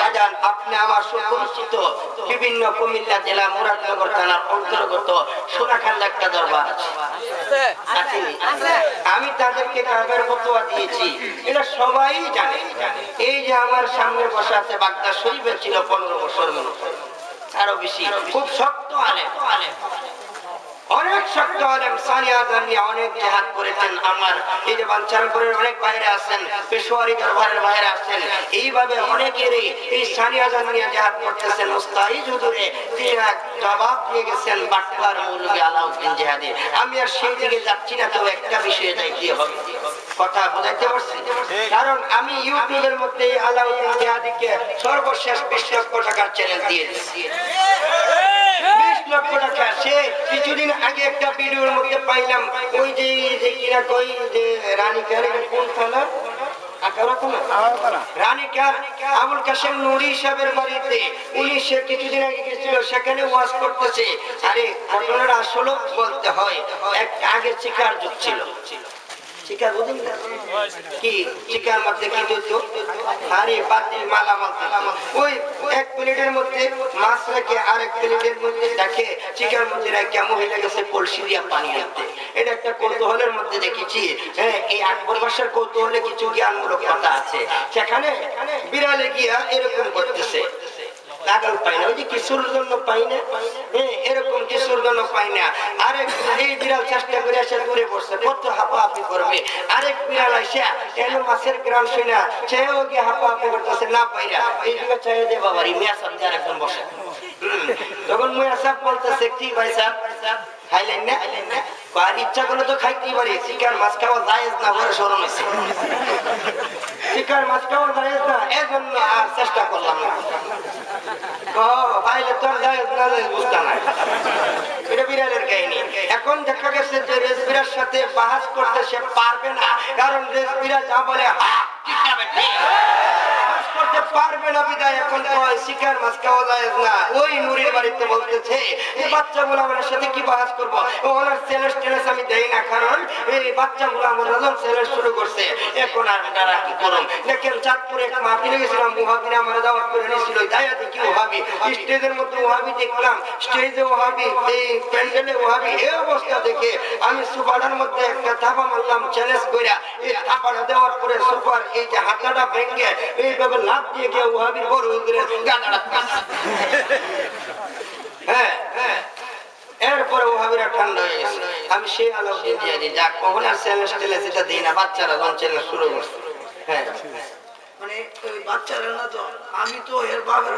বাজান আপনি আমার সুপরিচিত বিভিন্ন কুমিল্লা জেলা মুরাদনগর থানার অন্তর্গত সোনাখান্দা একটা দরবার আছে। আমি তাদেরকে কাবের ফতোয়া দিয়েছি। এটা সবাই জানে। এই যে আমার সামনে বসে আছে বাগদা শরীফে ছিল পনেরো বছর আরও বেশি। খুব শক্ত আলেম। অনেক শক্ত আলেম সানিয়া অনেক জেহাদ করেছেন। আমার এই যে অনেক বাইরে আছেন পেশোয়ারি দরবারের বাইরে আছেন এইভাবে অনেকেরই এই সানিয়া জেহাদ করতেছেন। মুস্তাহিদ হুজুরে তিনি জবাব দিয়ে গেছেন মৌলভী আলাউদ্দিন জেহাদি। আমি আর সেই দিকে যাচ্ছি না তো একটা বিষয়ে যাই কি হবে। কথা বোঝাইতে পারছি? কারণ আমি ইউটিউবের মধ্যে আলাউদ্দিন জেহাদিকে সর্বশেষ বিশ লক্ষ টাকার চ্যানেল দিয়ে দিচ্ছি বিশ লক্ষ টাকা। সে কিছুদিন আগে একটা ভিডিওর মধ্যে পাইলাম ওই যে যে কিনা কই যে রানীকার কোন থানা? আকারা থানা? রানীকার আবুল কাসেম নুরি সাহেবের বাড়িতে। উনি সে কিছুদিন আগে গেছিল সেখানে ওয়াজ করতেছে। আরে ঘটনাটা আসলে বলতে হয় এক আগে শিকার যুগ ছিল। কি দিত আরে এক প্লেটের মাছ রেখে দেখে শিকার রেখে গেছে এটা একটা কৌতূহলের মধ্যে দেখেছি। হ্যাঁ এই আকবর বাসার কৌতূহলে কিছু জ্ঞানমূলক কথা আছে। সেখানে বিড়ালে গিয়া এরকম করতেছে। লাগাল পাই না। ওই যে কিছুর জন্য পাই না? হ্যাঁ, এরকম কিশোর জন্য পাই না। আরেক এই বিড়াল চেষ্টা করে এসে দূরে বসছে। কত হাঁপাহাপি করবে। আরেক বিড়াল এসে এলো মাছের গ্রাম শুনা। সেও গিয়ে হাঁপাহাপি করতেছে না পাইরা এই দিকে চাই দে বাবারি মেয়া সাথে আরেকজন বসে। তখন মেয়া সাহেব বলতেছে কি ভাই সাহেব খাইলেন না? ইচ্ছা করলে তো পারি শিকার মাছ খাওয়া যায় না বড় সরম হয়েছে না না। তোর জায়েজ না জায়েজ বুঝতে। এটা বিড়ালের কাহিনী। এখন দেখা গেছে যে রেসবিরার সাথে বাহাস করতে সে পারবে না কারণ রেসবিরা যা বলে হা, ঠিক না পারবে না বিদায়, এখন কয় শিকার মাছ খাওয়া যায় না। ওই বাড়িতে বলতেছে, এই বাচ্চাগুলো আমার সাথে কি করব? ওনার টেলেস আমি দেই না, কারণ এই বাচ্চাগুলো আমার নজর ছেলের শুরু করছে। এখন আর কি এক গেছিলাম মুহাবিরা আমার দাওয়াত করে ওহাবি, স্টেজের মধ্যে ওহাবি দেখলাম, স্টেজে ওহাবি, এই প্যান্ডেলে ওহাবি, এই অবস্থা দেখে আমি সুপারের মধ্যে একটা থাপা মারলাম চ্যালেঞ্জ কইরা, এই থাপাটা দেওয়ার পরে সুপার এই যে হাতটা ভেঙে এইভাবে লাভ দিয়ে গিয়ে ওহাবির বড় হুজুরে গাদাটা কাটা হ্যাঁ হ্যাঁ। এরপরে ওহাবিরা ঠান্ডা হয়ে গেছে। আমি সেই আলাউদ্দিন দিয়ে দিই যা কখন আর চ্যালেঞ্জ টেলেঞ্জ এটা দিই না বাচ্চারা যখন চ্যালেঞ্জ শুরু করছে। হ্যাঁ। মানে ওই বাচ্চারা না তো আমি তো এর বাবার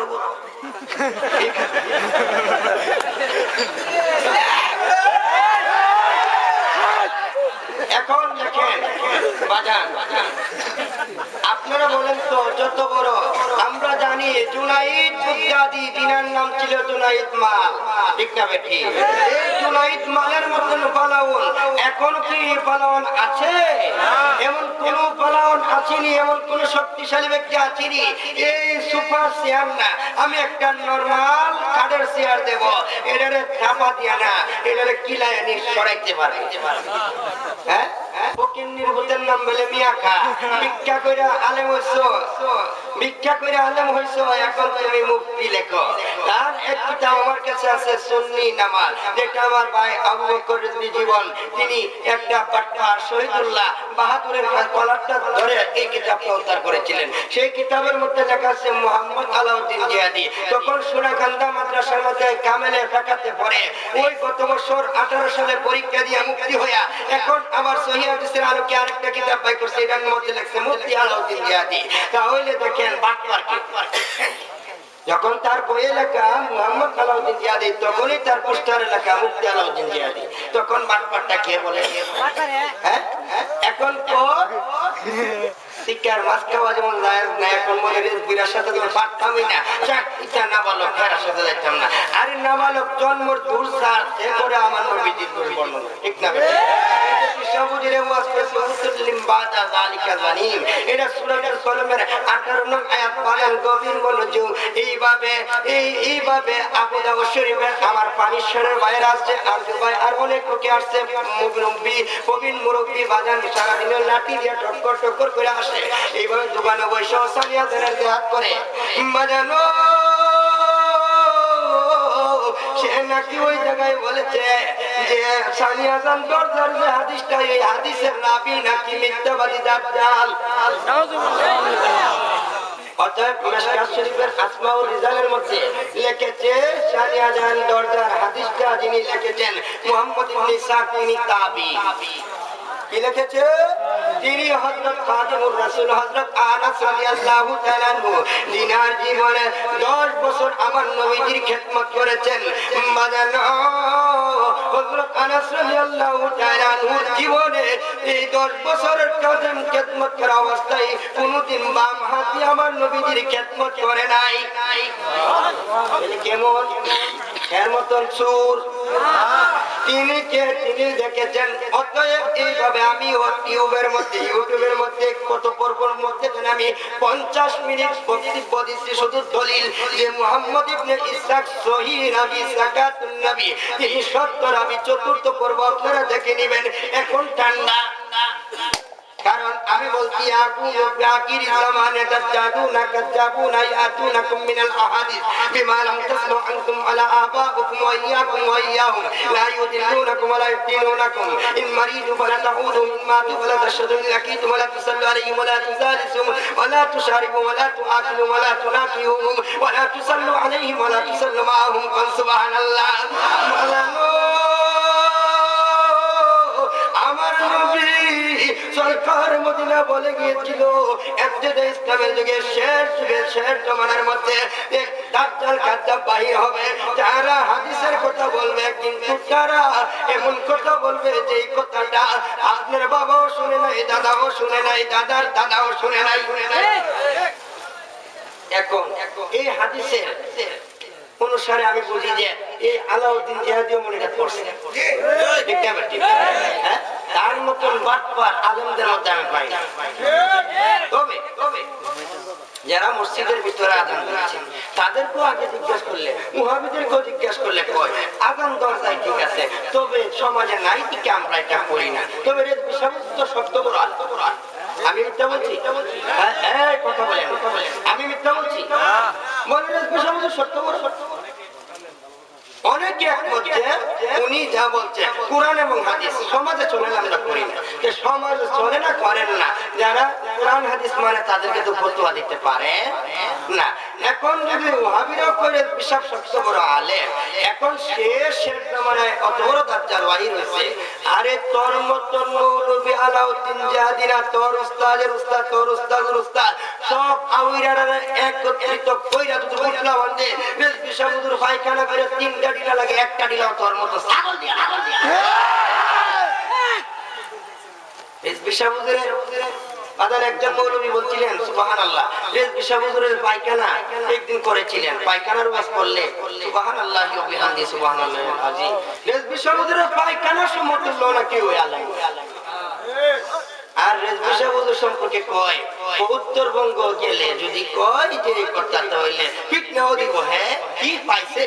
এখন দেখেন বাজান। আপনারা বলেন তো, যত বড়। আমরা জানি জুনাইদ বুদ্ধাদি দিনার নাম ছিল জুনাইদ মাল। ঠিক না বেঠি এই জুনাইদ মালের মতন পালাউন। এখন কি পালাউন আছে? এমন কোন পালাউন আসেনি এমন কোন শক্তিশালী ব্যক্তি আসেনি এই সুপার চেয়ার না, আমি একটা নরমাল কাঠের চেয়ার দেব। এটারে চাপা দিয়া না, এটারে কিলায় আনি সরাইতে পারে হ্যাঁ? ফকিন্নির ভূতের নাম বলে মিয়া খা। ভিক্ষা করে আলেম হইছো। ভিক্ষা কইরা আলেম হইছো এখন তুমি মুক্তি লেখো তার এক আমার কাছে আছে সুন্নি নামাজ, যেটা আমার ভাই আবু বকর জীবন, তিনি একটা বাট্টা শহীদুল্লাহ বাহাদুরের কলারটা ধরে এই কিতাবটা উদ্ধার করেছিলেন। সেই কিতাবের মধ্যে লেখা আছে, মোহাম্মদ আলাউদ্দিন জিয়াদি। তখন সোনাকান্দা মাদ্রাসার মধ্যে কামেলে ফেকাতে পড়ে। ওই গত বছর আঠারো সালে পরীক্ষা দিয়ে মুক্তি হইয়া এখন আলোকে আরেকটা কিতাব বাই করছে, এটার মধ্যে লেখছে, মুফতি আলাউদ্দিন জিয়াদি। তাহলে দেখেন যখন তার বইয়ে লেখা মোহাম্মদ আলাউদ্দিন জিয়াদি তখনই তার পোস্টারে লেখা মুক্তি আলাউদ্দিন জিয়াদি। তখন বাটপাটটা কে বলে? হ্যাঁ এখন তো শিকার মাছ খাওয়া যেমন না, এখন মনে রেস সাথে তুমি পারতামই না। ইচ্ছা না বালক ফেরার সাথে যাইতাম না। আরে না বালক জন্মর দূর সার সে করে আমার নবীজির দুর্বর্ণন ঠিক না বেটা? সবুজের মুসলিম বাদা জালিকা জানিম এটা সূরাতুল কলমের 18 নং আয়াত পালন গভীর মনোযোগ। এইভাবে, এই, এইভাবে আবু দাউদ আমার পানিশ্বরের আসছে, আর ভাই, আর অনেক লোকে আসছে। মুরব্বী, প্রবীণ বাজান সারা দিনের লাঠি দিয়ে টক্কর টক্কর করে আসে আসে এইভাবে দোকানে বসে সানিয়া দেনের দেহাত করে। বাজানো সে নাকি ওই জায়গায় বলেছে যে সানিয়া জান দরজার যে হাদিসটা এই হাদিসের রাবি নাকি মিথ্যাবাদী দাজ্জাল। অতএব মিশকাত শরীফের আসমাউল রিজালের মধ্যে লিখেছে সানিয়া জান দরজার হাদিসটা যিনি লিখেছেন মুহাম্মদ ইবনে ইসহাক তিনি তাবি। কি লিখেছে? তিনি হযরত খাদিমুর রাসূল, হযরত আনাস রাদিয়াল্লাহু তাআলা দিনার জীবনে 10 বছর আমার নবীজির খেদমত করেছেন। বাজানো হযরত আনাস রাদিয়াল্লাহু তাআলা জীবনে এই 10 বছরের কাজের খেদমত করা অবস্থায় কোনদিন বাম হাতি আমার নবীজির খেদমত করে নাই। কেমন? এর মতন সুর। তিনি কে? তিনি দেখেছেন পঞ্চাশ মিনিট বক্তব্য দিচ্ছি। শুধু যে মোহাম্মদ ইবনে তিনি সত্য রাবি, চতুর্থ পর্ব আপনারা দেখে নেবেন। এখন ঠান্ডা। কারণ আমি বলছি আকুমু বিআকির জামানে তাজাদুনা কাযাবুনা ইয়াতুনাকুম মিনাল আহাদিস। বিমা লাম তাসমু আনতুম আলা আবাউকুম ওয়া ইয়্যাকুম ওয়া ইয়্যাহুম লা ইউদিল্লুনাকুম ওয়া লা ইফতিনুনাকুম ইন মারিদু ফালা তাউদু মিম্মা তুফলা তাশহাদু লাকিতুম ওয়া লা তুসাল্lu আলাইহিম ওয়া লা তুজালিসুম ওয়া লা তুশারিবু ওয়া লা তুআকিলু ওয়া লা তুনাকিহুম ওয়া লা তুসাল্lu আলাইহিম ওয়া লা তুসাল্lu মাআহুম। সুবহানাল্লাহ। আমার সরকার মদিনা বলে গিয়েছিল। একজেদে ইসলামের যুগে শেষ যুগে শেষ জমানার মধ্যে এক দাজ্জাল কাজ্জাব বাহির হবে। যারা হাদিসের কথা বলবে কিন্তু এমন কথা বলবে যে কথাটা আপনার বাবাও শুনে নাই দাদাও শুনে নাই দাদার দাদাও শুনে নাই। শুনে নাই এখন এই হাদিসের অনুসারে আমি বুঝি যে এই আলাউদ্দিন জিহাদিও মনে পড়ছে। ঠিক। হ্যাঁ? তার মতন বাটপার আলমদের মধ্যে আমি পাই না। তবে তবে যারা মসজিদের ভিতরে আদান দিচ্ছেন তাদেরকেও আগে জিজ্ঞেস করলে মুহাবিদেরকেও জিজ্ঞেস করলে কয় আদান দরজায় ঠিক আছে তবে সমাজে নাই থেকে আমরা এটা করি না? তবে এর বিষয়বস্তু সত্য বড় আত্ম বড় আমি মিথ্যা বলছি? হ্যাঁ, হ্যাঁ, কথা বলেন। আমি মিথ্যা বলছি? মনে বিষয়বস্তু সত্য বড় সত্য বড় উনি যা বলছে, কোরআন এবং হাদিস সমাজে চলে না আমরা করি না। যে সমাজে চলে না, করেন না। যারা কোরআন, হাদিস মানে তাদেরকে তো ফতুয়া দিতে পারে না। এখন যদি ওহাবিরাও করে বিশাপ শক্ত বড় আলেম, এখন সে শেষ মানে অত বড় দাজ্জাল ওয়াহি রয়েছে। আরে তোর মতন মৌলবী আলাউদ্দিন জাহাদিনা, তোর উস্তাদের উস্তাদ, তোর উস্তাদের উস্তাদ। সব আউইরারা একত্রিত বেশ পায়খানা করে তিনটা ডিলা বেশ একজন মৌলবী বলছিলেন সুবাহান আল্লাহ বিশাবুদুরের পায়খানা একদিন করেছিলেন, পায়খানার বাস করলে সুবাহান আল্লাহ সুবাহান আল্লাহ আজি রেজ বিশাবুদুরের পায়খানা সমতুল্য নাকি ওই আল্লাহ আর রেজবিশা বধু সম্পর্কে কয়? উত্তরবঙ্গ গেলে যদি কয় যে কর্তা তাহলে ঠিক নাও দিব হ্যাঁ? কি পাইছে?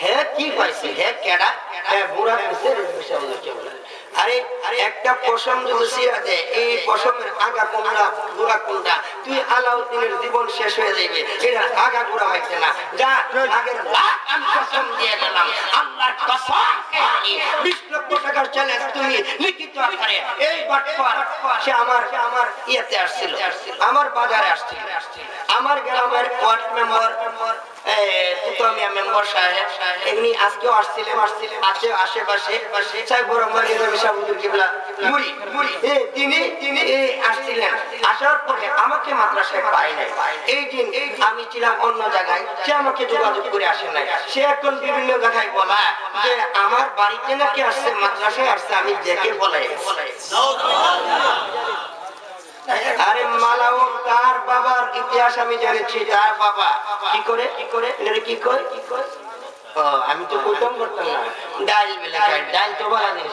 হ্যাঁ কি পাইছে? হ্যাঁ কেডা? হ্যাঁ বুড়া পাইছে রেজবিশা বধু কে বলে আরে আরে একটা পশম যদি সিরা দেয় এই পশমের আগা কোনটা বুড়া কোনটা তুই আলাউদ্দিনের জীবন শেষ হয়ে যাবে। এটা আগা গুড়া হয়েছে না। যা, আগের লাখ আমি কসম দিয়ে গেলাম আল্লাহর কসম বিশ লক্ষ টাকার চ্যালেঞ্জ তুমি লিখিত আকারে এই বাটপার সে আমার আমার ইয়েতে আসছিল। আমার বাজারে আসছিল। আমার গ্রামের মেম্বার আজকেও আসছিলেন। আশেপাশে সাহেব বড় বিশাবুদুর কিবলা মুড়ি তিনি তিনি আসছিলেন। আসার পরে আমাকে মাদ্রাসায় পাই নাই। এই দিন আমি ছিলাম অন্য জায়গায়। সে আমাকে যোগাযোগ করে আসে নাই। সে এখন বিভিন্ন জায়গায় বলা যে, আমার বাড়িতে নাকি আসছে, মাদ্রাসায় আসছে, আমি দেখে বলাই আরে মালাউন, তার বাবার ইতিহাস আমি জেনেছি, তার বাবা। কি করে? কি করে? কি করে কি করে আমি তো প্রথম করতাম না। ডাইল বেলে ডাইল তো বলা জিনিস।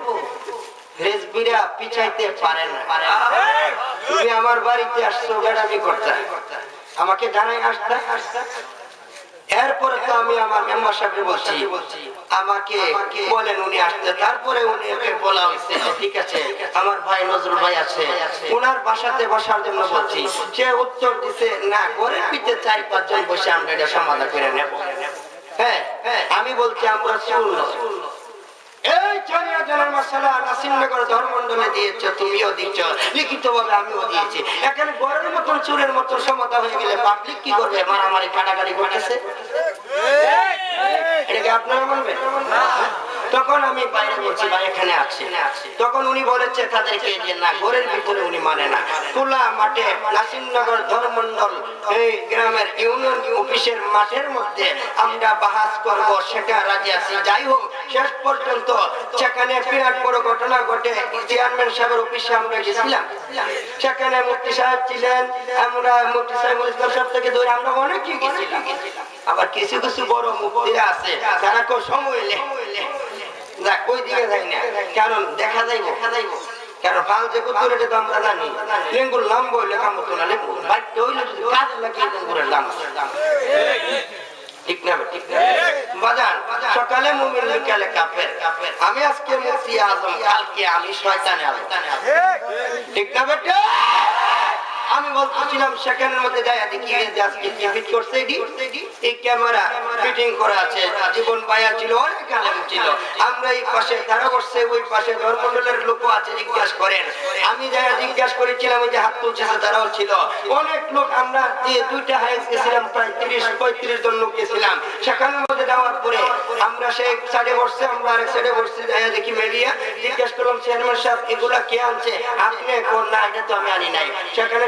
আমার এরপরে তো আমি আমার মেম্বার সাহেবকে বলছি, আমাকে বলেন উনি আসতে। তারপরে উনি বলা হয়েছে ঠিক আছে, আমার ভাই নজরুল ভাই আছে। ওনার বাসাতে বসার জন্য বলছি। সে উত্তর দিছে, না, ঘরে পিঠে চার পাঁচজন বসে আমরা এটা সমাধান করে নেব। হ্যাঁ হ্যাঁ আমি বলছি, আমরা এই চারিয়া জনের মশলা নাসিমনগর ধর্মমন্ডলে দিয়েছ তুমিও দিচ্ছ লিখিত আমিও দিয়েছি। এখানে গড়ের মতন চুরের মতন সমতা হয়ে গেলে পাবলিক কি করবে? মারামারি কাটাকাটি করতেছে। এটাকে আপনারা মানবেন? তখন আমি বাইরে বলছি ভাই এখানে আছি। তখন উনি বলেছে তাদেরকে যে না ঘরের ভিতরে উনি মানে না। খোলা মাঠে নাসিমনগর ধর্মমন্ডল এই গ্রামের ইউনিয়ন অফিসের মাঠের মধ্যে আমরা বাহাস করব সেটা রাজি আছি। যাই হোক শেষ পর্যন্ত সেখানে বিরাট বড় ঘটনা ঘটে। চেয়ারম্যান সাহেবের অফিসে আমরা গেছিলাম। সেখানে মুফতি সাহেব ছিলেন, আমরা মুফতি সাহেব সাহেব থেকে ধরে আমরা অনেকেই গেছিলাম। আবার কিছু কিছু বড় মুক্তিরা আছে, তারা কো সময় লে। না কই দিকে না। কারণ দেখা যাইব। কারণ ফাল যে কত রেটে দাম আমরা জানি। লেঙ্গুর নাম বইলে কাম হতো না লেঙ্গুর। বাড়িতে হইলে যদি কাজে লাগিয়ে লেঙ্গুরের আছে। ঠিক না ঠিক না। বাজান সকালে মুমিন বিকালে কাফের। আমি আজকে মুফতি আজম কালকে আমি শয়তানে আজম ঠিক। না বেটা আমি বলতেছিলাম সেখানের মধ্যে যাই দেখি যে আজকে কি ফিট করছে এই ক্যামেরা ফিটিং করা আছে জীবন বায়া ছিল, অনেক আলেম ছিল। আমরা এই পাশে তারা বসছে ওই পাশে ধর্মমন্ডলের লোক আছে, জিজ্ঞাসা করেন। আমি যারা জিজ্ঞাসা করেছিলাম, ওই যে হাত তুলছে তারাও ছিল। অনেক লোক, আমরা যে দুইটা হাইস গেছিলাম, প্রায় তিরিশ, পঁয়ত্রিশ জন লোক গেছিলাম। সেখানের মধ্যে যাওয়ার পরে আমরা সেই সাইডে বসছে, আমরা আরেক সাইডে বসছে যাই দেখি মিডিয়া জিজ্ঞাসা করলাম, চেয়ারম্যান সাহেব, এগুলা কে আনছে? আপনি কোন না এটা তো আমি আনি নাই। সেখানে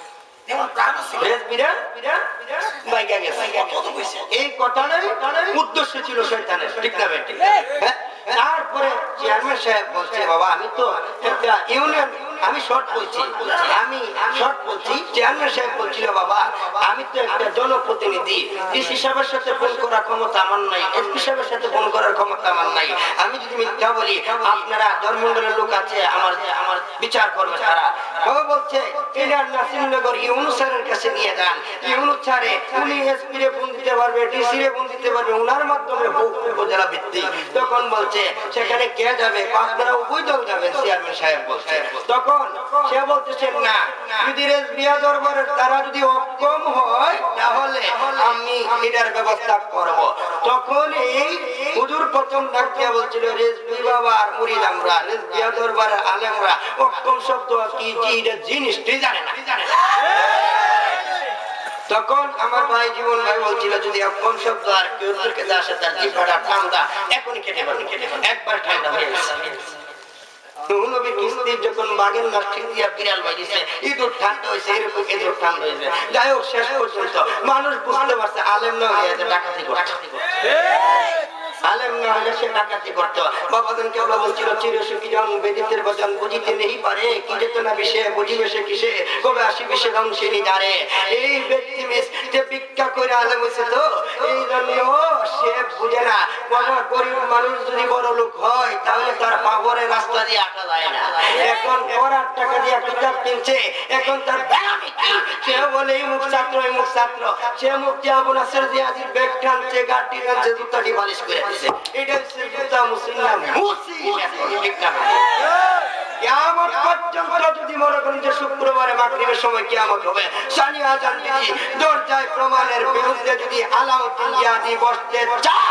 এই কথাটাই উদ্দেশ্য ছিল শয়তানের। ঠিক না হ্যাঁ? তারপরে চেয়ারম্যান সাহেব বলছে বাবা আমি তো একটা ইউনিয়ন আমি শর্ট বলছি। আমি শর্ট বলছি চেয়ারম্যান সাহেব বলছিল, বাবা, আমি তো একটা জনপ্রতিনিধি। ডিসি সাহেবের সাথে ফোন করার ক্ষমতা আমার নাই এসপি সাহেবের সাথে ফোন করার ক্ষমতা আমার নাই। আমি যদি মিথ্যা বলি, আপনারা ধর্মমন্ডলের লোক আছে, আমার আমার বিচার করবে তারা। বাবা বলছে এনার নাসিমনগর ইউনুসারের কাছে নিয়ে যান। ইউনুস ছাড়ে উনি এসপি রে ফোন দিতে পারবে, ডিসি রে ফোন দিতে পারবে, উনার মাধ্যমে বহু উপজেলা ভিত্তিক। তখন বলছে, সেখানে কে যাবে? আপনারা উভয় দল যাবেন চেয়ারম্যান সাহেব বলছে। তখন সে বলতেছে না, যদি দরবারের তারা যদি অক্ষম হয়, তাহলে আমি এটার ব্যবস্থা করব। তখন এই প্রথম বলছিল রেসবিয়া দরবারের আলেমরা, অক্ষম শব্দ কি এটা জানে না? তখন আমার ভাই জীবন ভাই বলছিল, যদি অক্ষম শব্দ আর কেউ আসে তার জিভটা ঠান্ডা এখনই কেটে পারবে একবার ঠান্ডা হয়ে গেছে। যখন বাগের দিয়া বিড়াল বাজিছে, ইঁদুর ঠান্ডা হয়েছে এরকম হয়েছে যাই হোক, শেষ পর্যন্ত মানুষ বুঝতে পারছে, আলেম না হয়ে ডাকাতি করছে। আলেম না হলে সে ডাকাতি করত। বাবাজন কেবলা বলছিল চির সুখী জন বেদিতের বচন বুঝিতে নেই পারে। কি যেত না বিষে বুঝিবে সে কিসে? কবে আসি বিষে ধ্বংসিনী জানে এই ব্যক্তি যে ভিক্ষা করে আলেম হয়েছে তো, এই জন্য সে বুঝে না। কোনো গরিব মানুষ যদি বড় লোক হয়, তাহলে তার পাবরের রাস্তা দিয়ে আটা যায় না। এখন পড়ার টাকা দিয়ে কিতাব কিনছে, এখন তার দামি এই মুখ ছাত্র, এই মুখ ছাত্র। সে ব্যাগ টানছে গাড়ি টানছে জুতাটি বালিশ করে দিছে। এটা হচ্ছে জুতা মুসলিম ঠিক না শুক্রবারে মাগরিবের সময় কিয়ামত হবে সানি আজান দরজায় প্রমাণের বিরুদ্ধে যদি আলাউদ্দিন ইয়াদি বসতে চায়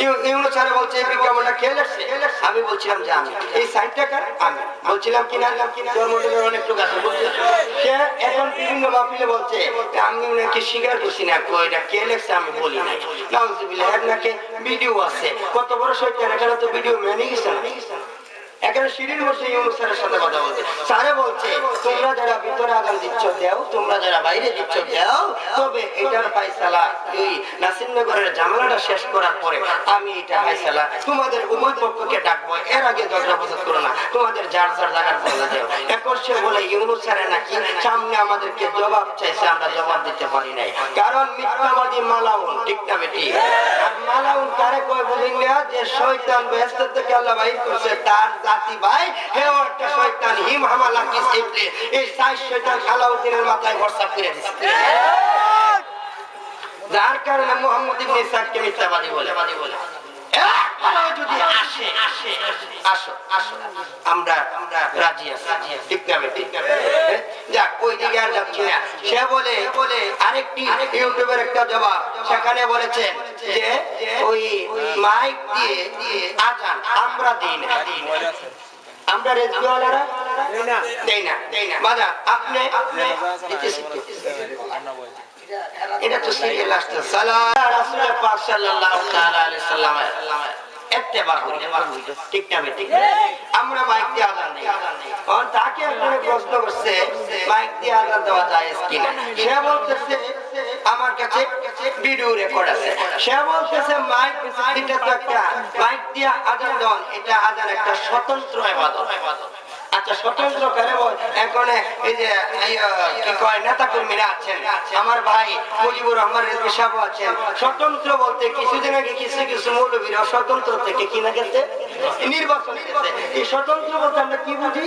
না স্যার বলছে এই বিজ্ঞাপনটা খেয়ে লেগছে আমি বলছিলাম যে আমি। এই সাইডটা কার? আমি। বলছিলাম কিনা? তোর মধ্যে অনেক লোক আছে সে এখন বিভিন্ন মাহফিলে বলছে আমি নাকি স্বীকার করছি না কই এটা কে লেখছে আমি বলি নাই। নাউজুবিল্লাহ ভিডিও আছে। কত বড় এখানে তো ভিডিও মেনে গেছে না। তোমাদের উভয় পক্ষকে ডাকবো। এর আগে ঝগড়া প্রসাদ করো না। তোমাদের যার যার জায়গার দেও। বলে, ইউনুস স্যারে নাকি সামনে আমাদেরকে জবাব চাইছে, আমরা জবাব দিতে পারি নাই। কারণ মিথ্যাবাদী মালাউন, ঠিক না বেটি? মালাউন কারে কয় বুঝিন না যে শয়তান বেহেস্ত থেকে আল্লাহ বাহির করছে, তার জাতি ভাই হে ওটা শয়তান হিম সিপলে এই সাই শয়তান মাথায় ভরসা করে দিচ্ছে যার কারণে মোহাম্মদ ইবনে সাদকে মিথ্যাবাদী বলে বলে। এরপরেও যদি আসে আসে আসো আসো। আমরা আমরা রাজি আছি। ঠিক না বেটি হ্যাঁ? যাক ওই দিকে আর যাচ্ছি না। সে বলে বলে আরেকটি ইউটিউবের একটা জবাব। সেখানে বলেছেন যে ওই মাইক দিয়ে আজান আমরা দিই না। আমরা রেজবিওয়ালারা দেই না। দেই না বাজা আপনি আপনি। এটা তো সিরিয়াল আসছে সালাম। রাসূল পাক সাল্লাল্লাহু তাআলা আলাইহি সাল্লামের ইত্তেবা করি। ঠিক না ঠিক আমরা মাইক দিয়ে আযান দিই আর তাকে একজন প্রশ্ন করছে মাইক দিয়ে আযান দেওয়া যায় কিনা সে বলতেছে, আমার কাছে ভিডিও রেকর্ড আছে। সে বলতেছে, মাইক এটা তো একটা মাইক দিয়ে আযান দেওয়া, এটা আযান একটা স্বতন্ত্র ইবাদত। স্বতন্ত্র করে এখন এই যে কি কয় নেতা কর্মীরা আছেন, আমার ভাই মুজিবুর রহমান রেজবি সাহেব আছেন। স্বতন্ত্র বলতে কিছুদিন আগে কিছু কিছু মৌলবীরা স্বতন্ত্র থেকে কিনা গেছে? নির্বাচন এই স্বতন্ত্র বলতে আমরা কি বুঝি?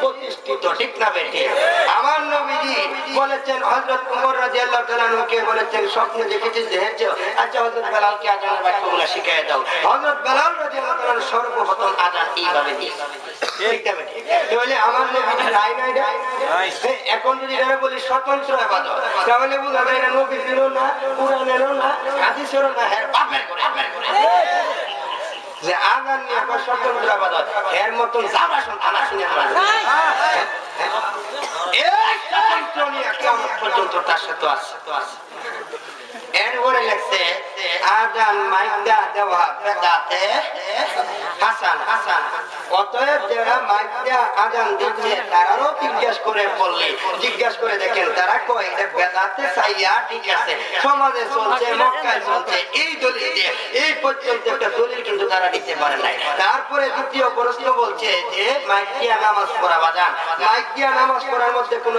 প্রতিষ্ঠিত ঠিক না বেঠে আমার নবীজি বলেছেন হযরত ওমর রাদিয়াল্লাহু তাআলা নুকে বলেছেন স্বপ্নে দেখেছি হেঁটে আচ্ছা হযরত বেলালকে আজানের বাক্যগুলো শিখিয়ে দাও। হযরত বেলাল রাদিয়াল্লাহু তাআলা সর্বপ্রথম আজান এইভাবে দিয়েছে। তাহলে আমার নবীজি নাই নাই এখন যদি এটা বলি স্বতন্ত্র ইবাদত তাহলে বুঝা যায় না নবীজিরও না কোরআনেরও না হাদিসেরও না হ্যাঁ বাপের করে বাপের করে যে আজান নিয়ে আবাদত। এর মতন যাবা সন্তান আসেনি আমার এই স্বতন্ত্র নিয়ে কেমন পর্যন্ত তার সাথে আছে এরপরে লেখছে আজান মাইকদা দেওয়া বেদাতে হাসান হাসান অতএব যারা মাইকদা আজান দিচ্ছে তারারও জিজ্ঞেস করে বললে জিজ্ঞেস করে দেখেন তারা কয় এটা বেদাতে চাইয়া ঠিক আছে সমাজে চলছে মক্কায় চলছে এই দলিল দিয়ে এই পর্যন্ত একটা দলিল কিন্তু তারা দিতে পারে নাই তারপরে দ্বিতীয় প্রশ্ন বলছে যে, মাইক দিয়া নামাজ পড়া বাজান। মাইক নামাজ পড়ার মধ্যে কোনো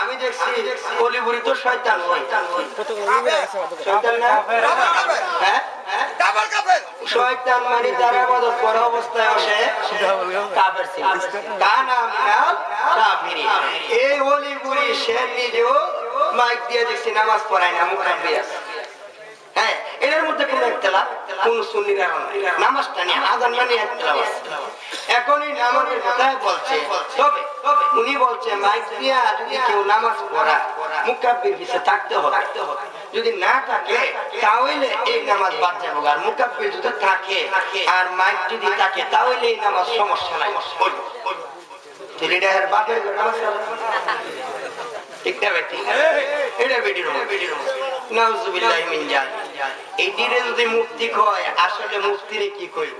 আমি দেখছি তো শয়তান শয়তান হ্যাঁ? মানে তার আবাদত করা অবস্থায় আসে কাফের কানা এই সে নিজেও মাইক দিয়ে দেখছি নামাজ পড়ায় না হ্যাঁ এটার মধ্যে কোনো একতলা কোন সুন্নিরা নাই। নামাজটা নিয়ে আজান মানে একতলা এখন এই নামাজের কথায় বলছে। তবে উনি বলছে মাইক দিয়া যদি কেউ নামাজ পড়া মুকাব্বির পিছে থাকতে হবে। যদি না থাকে তাহলে এই নামাজ বাদ যাবে আর মুকাব্বির যদি থাকে আর মাইক যদি থাকে তাহলে এই নামাজ সমস্যা নাই। ওই, ওই। বাপের নামাজ ঠিক না বেটি এটা বেটির বেটির নাউজুবিল্লাহি মিন জালিক এই দিনে যদি মুক্তি কয় আসলে মুক্তিরে কি কইব?